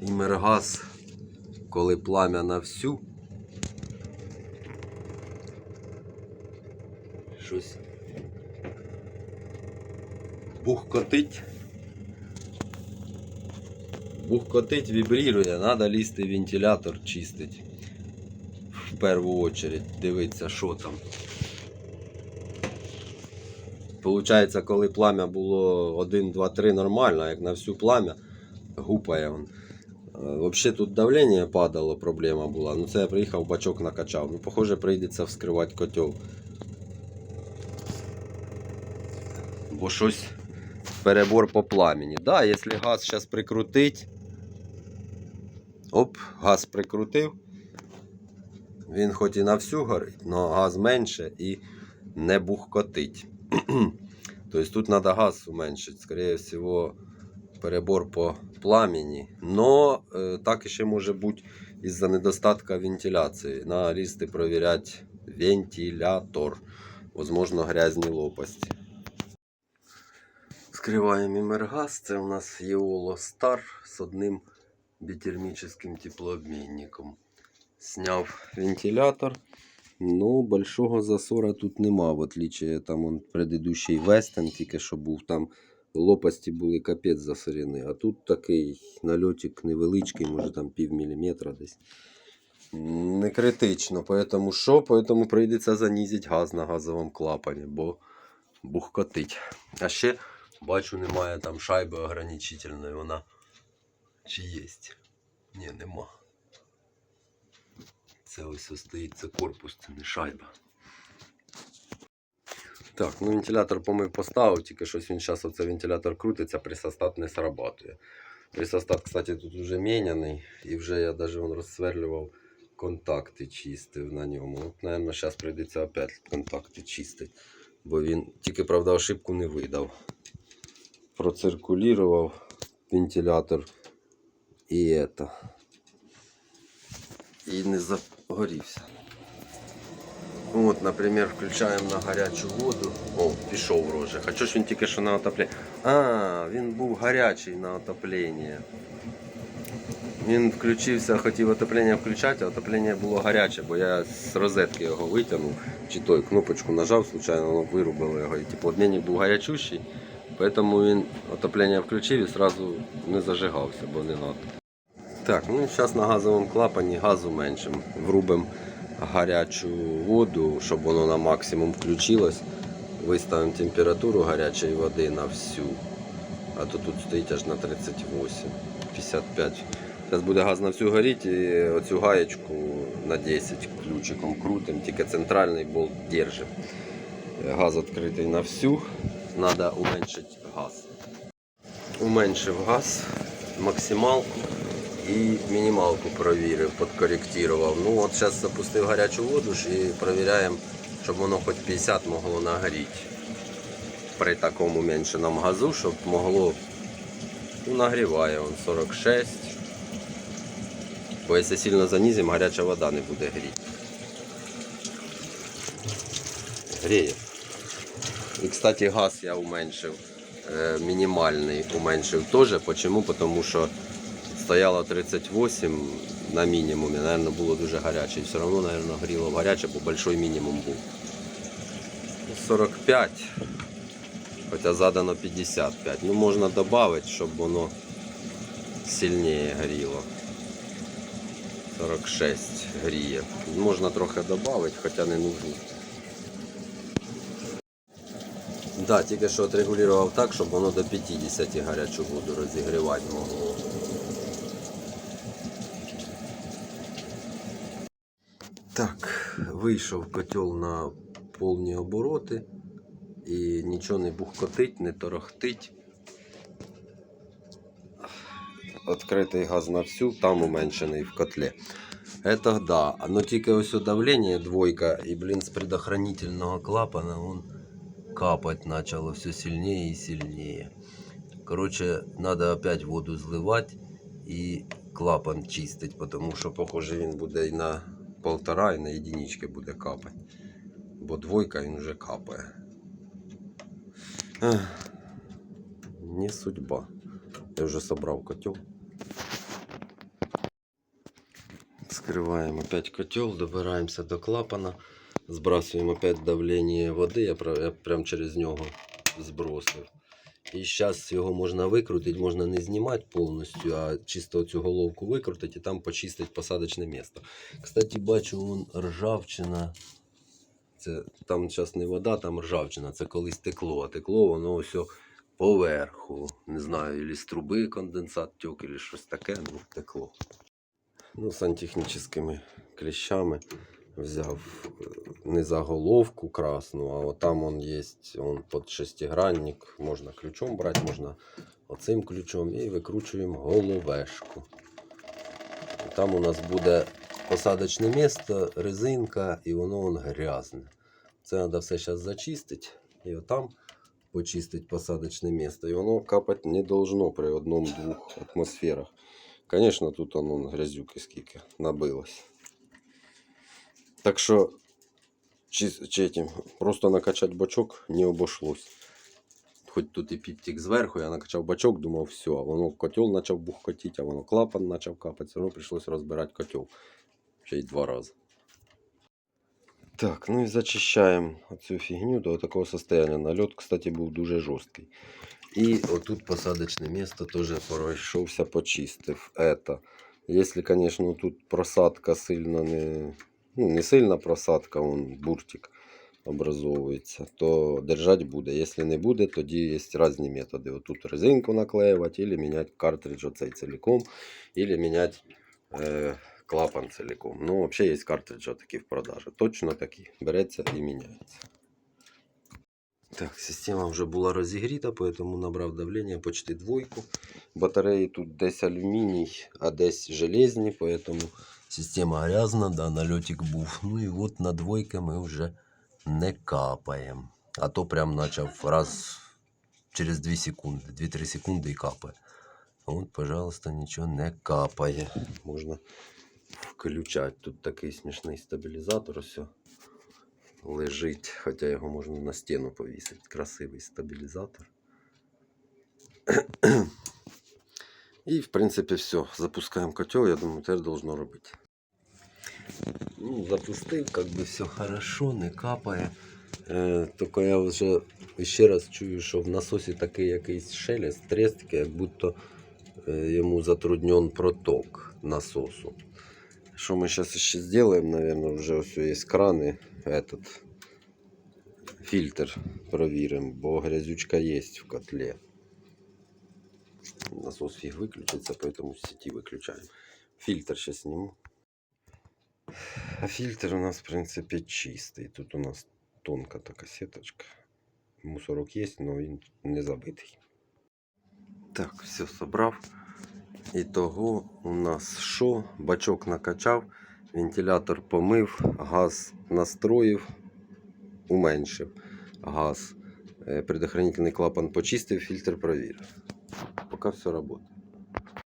імергаз, коли пламя на всю. Щось бухкотить. Бухкотить, вібрірує, треба лізти вентилятор чистить. В першу очередь дивитися, що там. Получається, коли пламя було 1, 2, 3 нормально, як на всю пламя гупає він. Взагалі тут давлення падало, проблема була. Ну це я приїхав, бачок накачав. Ну, похоже, прийдеться вскривати котел. Бо щось перебор по пламені. Да, якщо газ зараз прикрутить. Оп, газ прикрутив. Він хоч і на всю горить, але газ менше і не бухкотить. Тобто тут треба газ уменьшити. Скорее всего, перебор по пламені. Но е, так ще може бути із-за недостатка вентиляції. На лісти перевіряти вентилятор. Возможно, грязні лопасті. Скриваємо імергаз. Це у нас Єоло Стар з одним бітермічним теплообмінником. Сняв вентилятор. Ну, большого засора тут нема, в отличие там он предыдущий Вестен, тільки що був там. Лопасті були капець засорені. А тут такий нальотик невеличкий, може там пів міліметра десь. Не критично. Поэтому що? Поэтому прийдеться занизити газ на газовому клапані, бо бухкотить. А ще бачу, немає там шайби ограничительної. Вона чи є? Ні, нема. Це ось стоїть, це корпус, це не шайба. Так, ну вентилятор помив поставив, тільки щось він зараз оце вентилятор крутиться, присостат не срабатує. Присостат, кстати, тут вже міняний, і вже я навіть розсверлював контакти чистив на ньому. От, наверное, зараз прийдеться опять контакти чистити. Бо він тільки, правда, ошибку не видав. Проциркулював вентилятор і это. І не загорівся. От, наприклад, включаємо на гарячу воду. О, пішов роже. Хоча ж він тільки що на отоплення. А, він був гарячий на отоплення. Він включився, хотів отоплення включати, а отоплення було гаряче, бо я з розетки його витягнув, чи той кнопочку нажав, случайно воно вирубило його. І типу був гарячущий, тому він отоплення включив і одразу не зажигався, бо не надо. Так, ну зараз на газовому клапані газу меншим. Врубимо гарячу воду, щоб воно на максимум включилось. Виставимо температуру гарячої води на всю. А то тут стоїть аж на 38, 55. Зараз буде газ на всю горіти і оцю гаєчку на 10 ключиком крутим, тільки центральний болт держимо. Газ відкритий на всю, треба уменьшити газ. Уменшив газ, максималку і мінімалку провірив, підкоректував. Ну от зараз запустив гарячу воду і перевіряємо, щоб воно хоч 50 могло нагріти. При такому меншеному газу, щоб могло ну, нагріває он 46. Бо якщо сильно занизимо, гаряча вода не буде гріти. Гріє. І, кстати, газ я уменшив. е, Мінімальний уменшив теж. Почому? Тому що стояло 38 на мінімумі, наверное, було дуже гаряче. І все одно, наверное, гріло гаряче, бо большой мінімум був. 45, хоча задано 55. Ну, можна додати, щоб воно сильніше гріло. 46 гріє. Можна трохи додати, хоча не нужно. Да, тільки що отрегулював так, щоб воно до 50 гарячу воду розігрівати могло. Так, вийшов котел на повні обороти і нічого не бухкотить, не торохтить. Откритий газ на всю, там уменьшений в котлі. Это да. Но тільки ось давлення двойка і, блін, з предохранительного клапана он капать начало все сильнее и сильнее. Короче, надо опять воду зливати і клапан чистить, потому що, похоже, він буде і на полтора, і на единички буде капати. Бо двойка він вже капає. Ех, Не судьба. Я вже собрав котел. Вскрываем опять котел, добираемся до клапана, сбрасываем опять давление води, я прям через нього збросив. І зараз його можна викрутити, можна не знімати повністю, а чисто цю головку викрутити і там почистити посадочне місце. Кстати, бачу, вон ржавчина. Це, там зараз не вода, там ржавчина. Це колись текло, а текло воно ось поверху. Не знаю, ілі з труби конденсат тек, ілі щось таке, ну текло. Ну, сантехнічними кліщами взяв е, не заголовку красну, а от там он є он під шестигранник. Можна ключом брати, можна оцим ключом і викручуємо головешку. Там у нас буде посадочне місце, резинка, і воно он грязне. Це треба все зараз зачистити і отам почистити посадочне місце. І воно капати не должно при одному-двох атмосферах. Конечно, тут оно грязюки скільки набилось. Так що, чи, чи этим, просто накачати бачок не обошлось. Хоч тут і підтік зверху, я накачав бачок, думав, все, а воно котел почав бухкотіти, а воно клапан почав капати, все одно прийшлось розбирати котел. Ще й два рази. Так, ну і зачищаємо цю фігню до такого состояння. Нальот, кстати, був дуже жорсткий. І отут посадочне місце теж пройшовся, почистив. Это. Если, конечно, тут просадка сильно не. Ну, не сильна просадка, вон буртик образовується, то держать буде. Якщо не буде, тоді є різні методи. Отут резинку наклеювати, або міняти картридж оцей ціліком, або міняти е, клапан ціліком. Ну, взагалі є картриджі такі в продажі. Точно такі. Береться і міняється. Так, система вже була розігріта, поэтому набрав давлення почти двойку. Батареї тут десь алюміній, а десь железні, поэтому система грязна, да, нальотик був. Ну і от на двойки ми вже не капаємо. А то прям почав раз через 2 секунди, 2-3 секунди і капає. От, пожалуйста, нічого не капає. Можна включати. Тут такий смішний стабілізатор. Ось лежить, хоча його можна на стіну повісити. Красивий стабілізатор. І, в принципі, все. Запускаємо котел, я думаю, теж должно робити. Ну, запустив, как би все хорошо, не капає. Е, тільки я вже ще раз чую, що в насосі такий якийсь шелест, треск, як будто е, йому затруднен проток насосу. Що ми зараз ще зробимо, наверное, вже ось є крани, этот фильтр провіримо, бо грязючка є в котлі. Насос фиг выключится, поэтому с сети выключаем. Фильтр сейчас сниму. А фильтр у нас, в принципе, чистый. Тут у нас тонкая такая сеточка. Мусорок есть, но він не забитий. Так, все собрав. Ітого у нас що? Бачок накачав, вентилятор помив, газ настроїв, уменшив газ. Е, Предохранительний клапан почистив, фільтр провірив. Пока все работает.